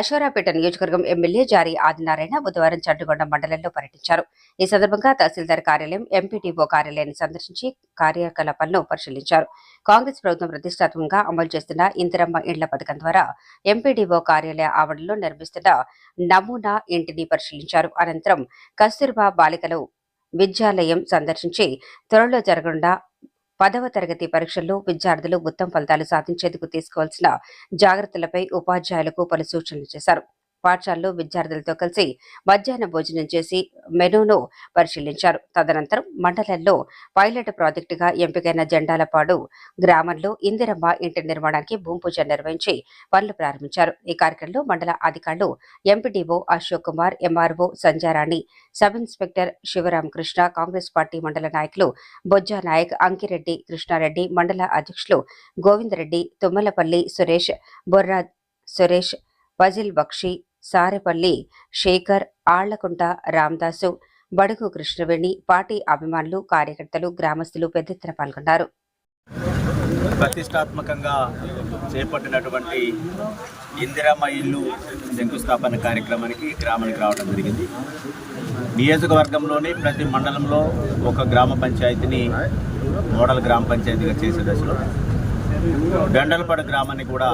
అశ్వరాపేట నియోజకవర్గం ఎమ్మెల్యే జారీ ఆదినారాయణ బుధవారం చండుగొండ మండలంలో పర్యటించారు. ఈ సందర్భంగా తహసీల్దార్ కార్యాలయం ఎంపీటీఓ కార్యాలయాన్ని సందర్శించి కార్యకలాపాలను పరిశీలించారు. కాంగ్రెస్ ప్రభుత్వం ప్రతిష్టాత్మకంగా అమలు చేస్తున్న ఇందిరమ్మ ఇండ్ల పథకం ద్వారా ఎంపీడీఓ కార్యాలయ ఆవరణలో నిర్మిస్తున్న నమూనా ఇంటిని పరిశీలించారు. అనంతరం కస్తూర్బా బాలికలు విద్యాలయం సందర్శించి త్వరలో జరగకుండా పదవ తరగతి పరీక్షల్లో విద్యార్థులు ఉత్తమ ఫలితాలు సాధించేందుకు తీసుకోవాల్సిన జాగ్రత్తలపై ఉపాధ్యాయులకు పలు సూచనలు చేశారు. పాఠశాలలో విద్యార్థులతో కలిసి మధ్యాహ్న భోజనం చేసి మెనూను పరిశీలించారు. తదనంతరం మండలంలో పైలట్ ప్రాజెక్టుగా ఎంపికైన జెండాలపాడు గ్రామంలో ఇందిరమ్మ ఇంటి నిర్మాణానికి భూమి పూజ నిర్వహించి పనులు ప్రారంభించారు. ఈ కార్యక్రమంలో మండల అధికారులు MPDO Ashok Kumar MRO Sanjarani sub inspector Sivaramakrishna Congress party మండల నాయకులు బొజ్జా నాయక్ అంకిరెడ్డి కృష్ణారెడ్డి మండల అధ్యక్షులు గోవిందరెడ్డి తుమ్మలపల్లి సురేష్ బొర్రా సురేష్ ఫజిల్ బక్షి సారెపల్లి శేఖర్ ఆళ్ళకుంట రామదాసు బడుగు కృష్ణవేణి పార్టీ అభిమానులు కార్యకర్తలు గ్రామస్తులు పెద్ద ఎత్తున పాల్గొన్నారు. ప్రతిష్టాత్మకంగా చేపట్టినటువంటి ఇందిరమ్మ ఇల్లు శంకుస్థాపన కార్యక్రమానికి గ్రామానికి రావడం జరిగింది. నియోజకవర్గంలోని ప్రతి మండలంలో ఒక గ్రామ పంచాయతీని మోడల్ గ్రామ పంచాయతీగా చేసే దశలో దండలపాడు గ్రామాన్ని కూడా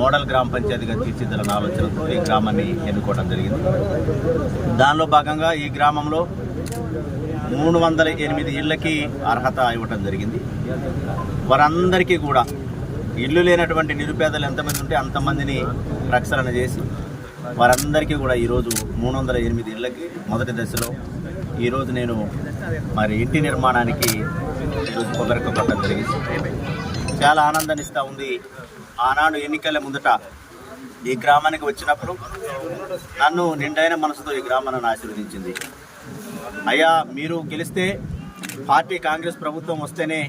మోడల్ గ్రామ పంచాయతీగా తీర్చిదిద్దాలన్న ఆలోచనతో ఈ గ్రామాన్ని ఎన్నుకోవడం జరిగింది. దానిలో భాగంగా ఈ గ్రామంలో మూడు వందల ఎనిమిది ఇళ్ళకి అర్హత ఇవ్వటం జరిగింది. వారందరికీ కూడా ఇల్లు లేనటువంటి నిరుపేదలు ఎంతమంది ఉంటే అంతమందిని ప్రక్షాళన చేసి వారందరికీ కూడా ఈరోజు మూడు వందల ఎనిమిది ఇళ్ళకి మొదటి దశలో ఈరోజు నేను మరి ఇంటి నిర్మాణానికి ఈరోజు కొబ్బరికి పట్టడం జరిగింది. చాలా ఆనందాన్ని ఇస్తూ ఉంది. ఆనాడు ఎన్నికల ముందట ఈ గ్రామానికి వచ్చినప్పుడు నన్ను నిండైన మనసుతో ఈ గ్రామాన్ని ఆశీర్వదించింది. అయ్యా మీరు గెలిస్తే పార్టీ కాంగ్రెస్ ప్రభుత్వం వస్తేనే